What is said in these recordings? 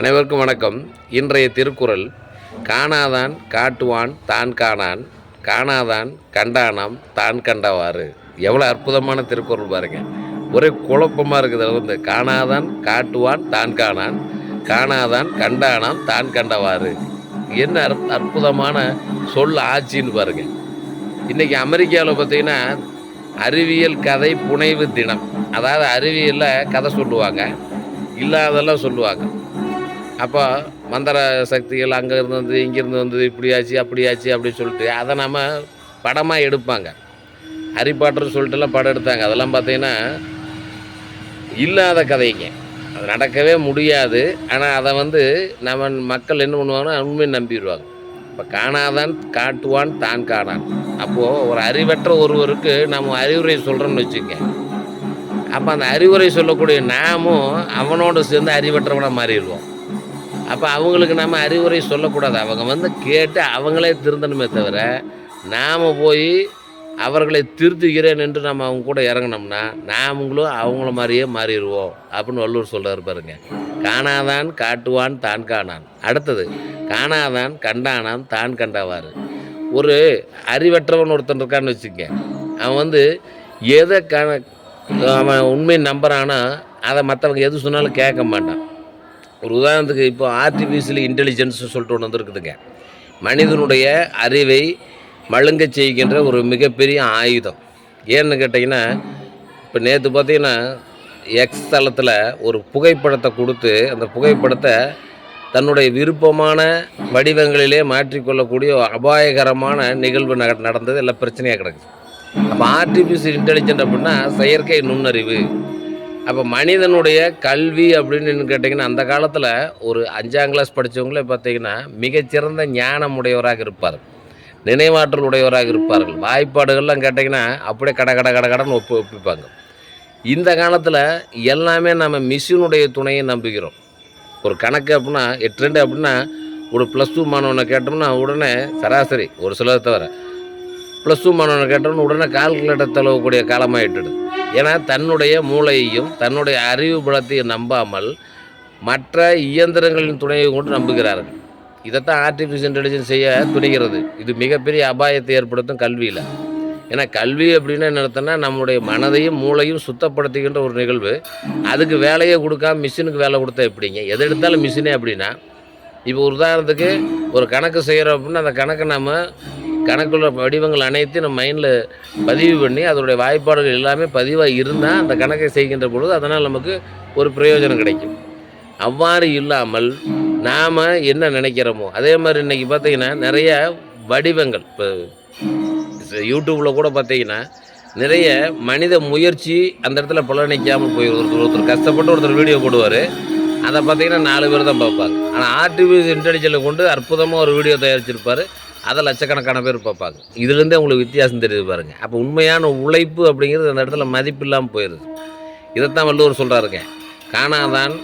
அனைவருக்கும் வணக்கம். இன்றைய திருக்குறள் காணாதான் காட்டுவான் தான் காணான் காணாதான் கண்டானாம் தான் கண்டவாறு. எவ்வளோ அற்புதமான திருக்குறள் பாருங்க. ஒரே குழப்பமாக இருக்குது. வந்து காணாதான் காட்டுவான் தான் காணான் காணாதான் கண்டானாம் தான் கண்டவாறு. என்ன அற்புதமான சொல் ஆட்சின்னு பாருங்க. இன்றைக்கி அமெரிக்காவில் பார்த்தீங்கன்னா அறிவியல் கதை புனைவு தினம். அதாவது அறிவியலில் கதை சொல்லுவாங்க. இல்லாதெல்லாம் சொல்லுவாங்க. அப்போ மந்திர சக்திகள் அங்கே இருந்து வந்து இங்கேருந்து வந்து இப்படியாச்சு அப்படியாச்சு அப்படின்னு சொல்லிட்டு அதை நம்ம படமாக எடுப்பாங்க. ஹரிபாட்டர் சொல்லிட்டுலாம் படம் எடுத்தாங்க. அதெல்லாம் பார்த்தீங்கன்னா இல்லாத கதைங்க. அது நடக்கவே முடியாது. ஆனால் அதை வந்து நம்ம மக்கள் என்ன பண்ணுவாங்கன்னா உண்மையை நம்பிடுவாங்க. இப்போ காணாதான் காட்டுவான் தான் காணான். அப்போது ஒரு அறிவற்ற ஒருவருக்கு நம்ம அறிவுரை சொல்கிறோம்னு வச்சுக்கோங்க அப்போ அந்த அறிவுரை சொல்லக்கூடிய நாமும் அவனோடு சேர்ந்து அறிவற்றவனாக மாறிடுவோம். அப்போ அவங்களுக்கு நம்ம அறிவுரை சொல்லக்கூடாது. அவங்க வந்து கேட்டு அவங்களே திருந்தணுமே தவிர நாம் போய் அவர்களை திருத்துகிறேன் என்று நம்ம அவங்க கூட இறங்கினோம்னா நாமங்களும் அவங்கள மாதிரியே மாறிடுவோம் அப்படின்னு வள்ளுவர் சொல்கிறார் பாருங்க. காணாதான் காட்டுவான் தான் காணான். அடுத்தது காணாதான் கண்டானான் தான் கண்டாவார் ஒரு அறிவற்றவன் ஒருத்தன் இருக்கான்னு வச்சுக்க அவன் வந்து எதை க அவன் உண்மை நம்புறானோ அதை மற்றவங்க எது சொன்னாலும் கேட்க மாட்டான். ஒரு உதாரணத்துக்கு இப்போ ஆர்டிஃபிஷியல் இன்டெலிஜென்ஸ் சொல்லிட்டு ஒன்று வந்துருக்குதுங்க. மனிதனுடைய அறிவை மழுங்கச் செய்கின்ற ஒரு மிகப்பெரிய ஆயுதம். ஏன்னு கேட்டிங்கன்னா இப்போ நேற்று பார்த்தீங்கன்னா எக்ஸ் தளத்தில் ஒரு புகைப்படத்தை கொடுத்து அந்த புகைப்படத்தை தன்னுடைய விருப்பமான வடிவங்களிலே மாற்றிக்கொள்ளக்கூடிய அபாயகரமான நிகழ்வு ந நடந்தது எல்லாம் பிரச்சனையாக கிடக்குது. அப்போ ஆர்டிஃபிஷியல் இன்டெலிஜென்ட் அப்படின்னா செயற்கை நுண்ணறிவு. அப்போ மனிதனுடைய கல்வி அப்படின்னு கேட்டிங்கன்னா அந்த காலத்தில் ஒரு அஞ்சாம் கிளாஸ் படித்தவங்களே பார்த்தீங்கன்னா மிகச்சிறந்த ஞானம் உடையவராக இருப்பார் நினைவாற்றல் உடையவராக இருப்பார்கள். வாய்ப்பாடுகள்லாம் கேட்டிங்கன்னா அப்படியே கட கட கட கடன் ஒப்பு ஒப்பிப்பாங்க. இந்த காலத்தில் எல்லாமே நம்ம மிஷினுடைய துணையை நம்புகிறோம். ஒரு கணக்கு அப்படின்னா எட்டு ரெண்டு அப்படின்னா ஒரு ப்ளஸ் டூ மாணவனை கேட்டோம்னா உடனே சராசரி ஒரு சிலர் தவிர ப்ளஸ் டூ மாணவனை கேட்டோன்னு உடனே கால்குலேட்டர் தழுவக்கூடிய காலமாயிட்டுது ஏன்னா தன்னுடைய மூளையையும் தன்னுடைய அறிவு பலத்தையும் நம்பாமல் மற்ற இயந்திரங்களின் துணையை கொண்டு நம்புகிறார்கள். இதைத்தான் ஆர்டிஃபிஷியல் இன்டெலிஜென்ஸ் செய்ய துணிகிறது. இது மிகப்பெரிய அபாயத்தை ஏற்படுத்தும் கல்வியில். ஏன்னா கல்வி அப்படின்னு என்ன அர்த்தம்னா நம்முடைய மனதையும் மூளையும் சுத்தப்படுத்துகின்ற ஒரு நிகழ்வு. அதுக்கு வேலையை கொடுக்காம மிஷினுக்கு வேலை கொடுத்தா எப்படிங்க? எது எடுத்தாலும் மிஷினே அப்படின்னா இப்போ உதாரணத்துக்கு ஒரு கணக்கு செய்கிறோம் அப்படின்னா அந்த கணக்கை நம்ம கணக்குள்ள வடிவங்கள் அனைத்தையும் நம்ம மைண்டில் பதிவு பண்ணி அதனுடைய வாய்ப்பாடுகள் எல்லாமே பதிவாக இருந்தால் அந்த கணக்கை செய்கின்ற பொழுது அதனால் நமக்கு ஒரு பிரயோஜனம் கிடைக்கும். அவ்வாறு இல்லாமல் நாம் என்ன நினைக்கிறோமோ அதே மாதிரி இன்றைக்கி பார்த்தீங்கன்னா நிறைய வடிவங்கள் இப்போ யூடியூப்பில் கூட பார்த்தீங்கன்னா நிறைய மனித முயற்சி அந்த இடத்துல பலனிக்காமல் போய் ஒருத்தர் ஒருத்தர் கஷ்டப்பட்டு ஒருத்தர் வீடியோ போடுவார். அதை பார்த்தீங்கன்னா நாலு பேர் தான் பார்ப்பாங்க. ஆனால் ஆர்டிஃபிஷியல் இன்டெலிஜென்ஸை கொண்டு அற்புதமாக ஒரு வீடியோ தயாரிச்சிருப்பார். அதை லட்சக்கணக்கான பேர் பார்ப்பாங்க. இதுலேருந்தே உங்களுக்கு வித்தியாசம் தெரியுது பாருங்கள் அப்போ உண்மையான உழைப்பு அப்படிங்கிறது அந்த இடத்துல மதிப்பு இல்லாமல் போயிடுது இதைத்தான் வள்ளுவர் சொல்கிறாருங்க காணாதான்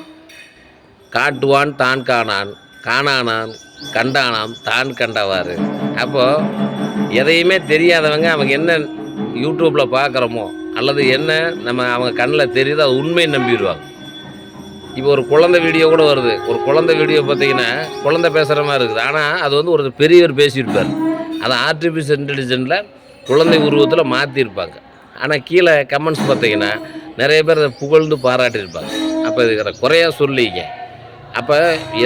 காட்டுவான் தான் காணான் காணானான் கண்டானாம் தான் கண்டவார் அப்போது எதையுமே தெரியாதவங்க அவங்க என்ன யூடியூப்பில் பார்க்குறோமோ அல்லது என்ன நம்ம அவங்க கண்ணில் தெரியுதோ அது உண்மையை நம்பிடுவாங்க. இப்போ ஒரு குழந்தை வீடியோ கூட வருது. ஒரு குழந்தை வீடியோ பார்த்தீங்கன்னா குழந்தை பேசுகிற மாதிரி இருக்குது. ஆனால் அது வந்து ஒரு பெரியவர் பேசியிருப்பார். அதை ஆர்டிஃபிஷியல் இன்டெலிஜென்ட்டில் குழந்தை உருவத்தில் மாற்றிருப்பாங்க ஆனால் கீழே கமெண்ட்ஸ் பார்த்தீங்கன்னா நிறைய பேர் அதை புகழ்ந்து பாராட்டியிருப்பாங்க. அப்போ இதுக்கிற குறையாக சொல்லிங்க. அப்போ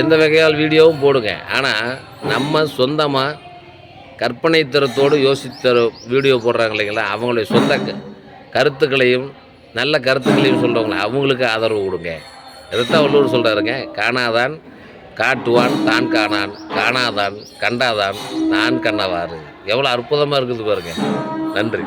எந்த வகையால் வீடியோவும் போடுங்க. ஆனால் நம்ம சொந்தமாக கற்பனை தரத்தோடு யோசித்தர வீடியோ போடுறாங்க இல்லைங்களா? அவங்களுடைய சொந்த கருத்துக்களையும் நல்ல கருத்துக்களையும் சொல்கிறவங்கள அவங்களுக்கு ஆதரவு கொடுங்க. இதைத்தான் வள்ளுவர் சொல்கிறாருங்க காணாதான் காட்டுவான் தான் காணான் காணாதான் கண்டாதான் நான் கண்ணவாறு. எவ்வளோ அற்புதமாக இருக்குது பாருங்க. நன்றி.